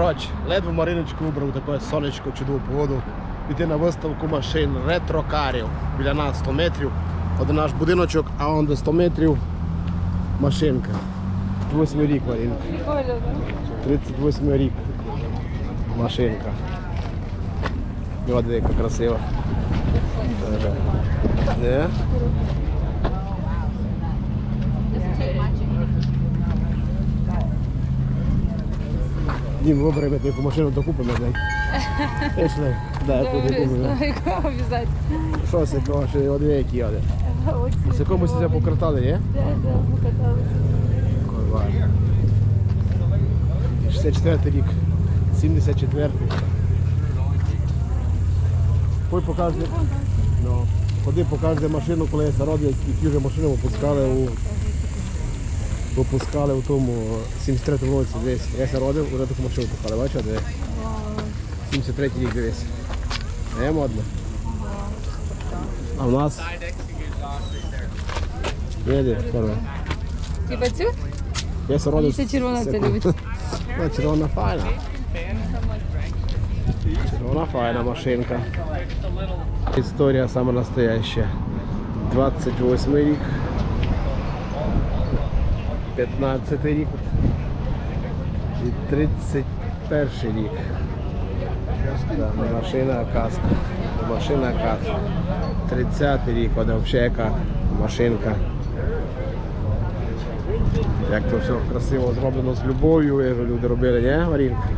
Коротше, ледве Мариночку вибрав таке сонечко, чудову погоду. Піти на виставку машин ретрокарів. Біля нас 100 метрів. Один наш будиночок, а он до 100 метрів машинка. 38 рік Маринка. 38 рік. Машинка. І яка красива. Не? Дім, вибери ми яку машину докупимо, блядь. Пішли. Да, яку Добре, докупимо. знаю, обов'язательно. Що це, кого, що от які яде? З якомусь це пократали, ні? Да, да, покаталися. Ой, 64 рік. 74. Ходи покажи. Ну, ходи покажи машину, коли я зароблять, які вже машини випускали у випускали у тому 73 році десь. Я ся родив, вже таку машину випускали, бачиш, де 73 рік дивись. Не модно. А в нас. Видиш, коротко. Типа цю? Я ся родив. Ще червона це любить. Ну, червона файна. Червона файна машинка. Історія саме настояща. 28 рік. 15 рік. І 31 рік. Да, машина, а каска. Машина, а каска. 30 рік, вона взагалі яка машинка. Як то все красиво зроблено з любов'ю, як люди робили, не, Марінка?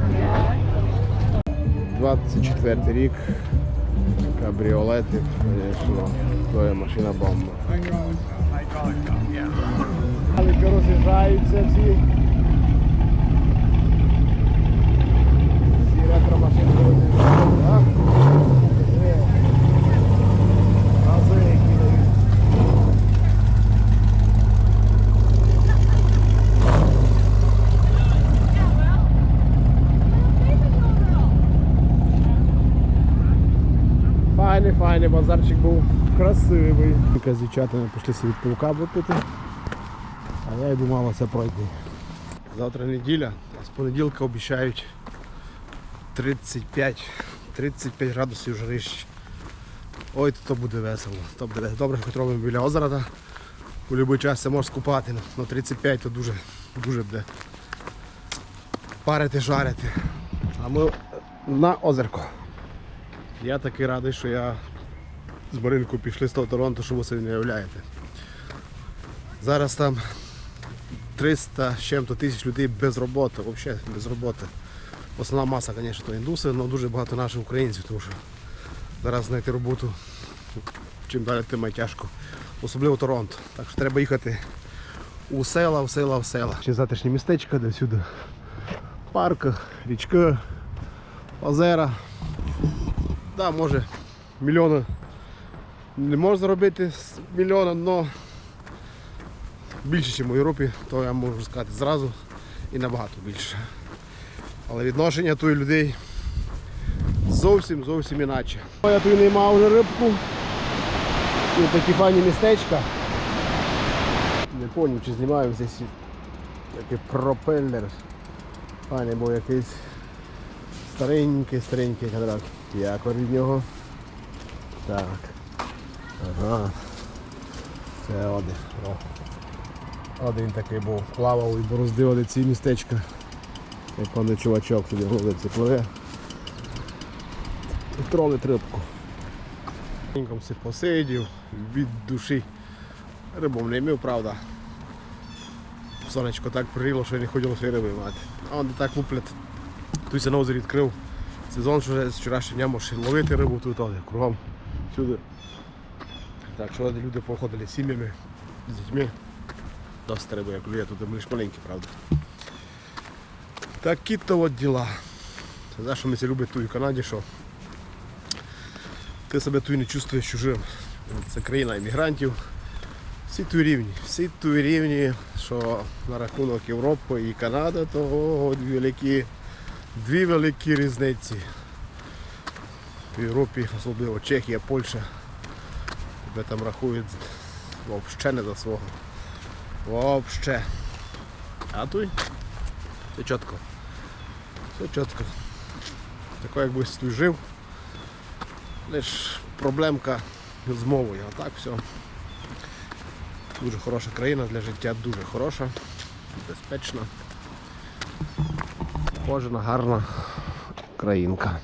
24 рік. Кабріолети, звісно, то є машина бомба. Роз'їжджаються. Всі ретро-машини роз'їжджаються, так? Гази, які дають. Файний, файний, базарчик був красивий. З дівчатами пішли собі пивка випити, а я йду мало це пройти. Завтра неділя, а з понеділка обіцяють 35, 35 градусів жарищ. Ой, то буде весело. То буде добре, що робимо біля озера. Та у будь-який час можеш скупати. Ну 35 то дуже, дуже буде парити, жарити. А ми на озерко. Я такий радий, що я з Маринкою пішли з того Торонто, що ви собі не уявляєте. Зараз там 300 з чим-то тисяч людей без роботи, взагалі без роботи. Основна маса, звісно, то індуси, але дуже багато наших українців, тому що зараз знайти роботу чим далі, тим тяжко. Особливо Торонто. Так що треба їхати у села, в села, в села. Ще затишні містечка, де всюди парки, річки, озера. Да, може мільйона не можна заробити з мільйона, але більше, ніж в Європі, то я можу сказати зразу і набагато більше. Але відношення тут людей зовсім зовсім іначе. Я тут не мав вже рибку. Тут такі файні містечка. Не пам'ятаю, чи знімаю здесь такий пропеллер. Файний був якийсь старенький, старенький квадрат. Якор від нього. Так. Ага. Це один. О. Один такий був. Плавав і бороздив ці містечка. Як пане чувачок туди вулиці пливе. І тролить рибку. Тіньком си посидів від душі. Рибом не мив, правда. Сонечко так пригріло, що не хотілося риби мати. А он так луплять. Тут на озері відкрив сезон, що з вчорашнього дня можеш ловити рибу тут, але кругом всюди. Так що люди походили з сім'ями, з дітьми. Досить риби, як клює, тут лише маленькі, правда. Такі то от діла. За що ми це любимо тут в Канаді, що ти себе тут не чувствуєш чужим. Це країна іммігрантів. Всі тут рівні, всі тут рівні, що на рахунок Європи і Канади, то великі, дві великі різниці. В Європі, особливо Чехія, Польща, тебе там рахують взагалі не за свого. Вообще. А тут це чітко. Все чітко. Тако якби тут жив. Лиш проблемка з мовою, а так все. Дуже хороша країна для життя, дуже хороша, безпечна. Кожна гарна країнка.